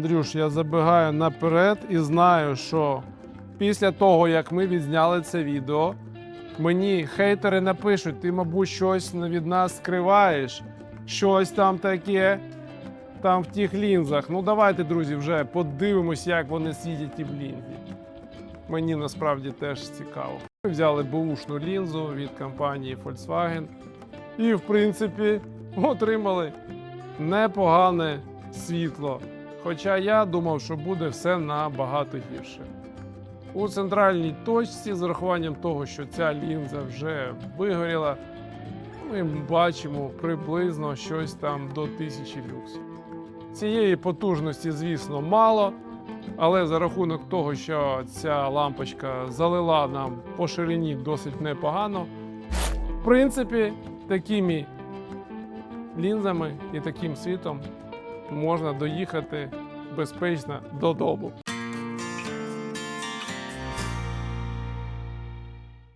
Андрюш, я забігаю наперед і знаю, що після того, як ми відзняли це відео, мені хейтери напишуть: ти, мабуть, щось від нас скриваєш, щось там таке, там в тих лінзах. Ну давайте, друзі, вже подивимось, як вони світять ті в лінзі. Мені насправді теж цікаво. Ми взяли бушну лінзу від компанії Volkswagen і, в принципі, отримали непогане світло. Хоча я думав, що буде все набагато гірше. У центральній точці, з урахуванням того, що ця лінза вже вигоріла, ми бачимо приблизно щось там до 1000 люксів. Цієї потужності, звісно, мало, але за рахунок того, що ця лампочка залила нам по ширині досить непогано, в принципі, такими лінзами і таким світом можна доїхати безпечно додому.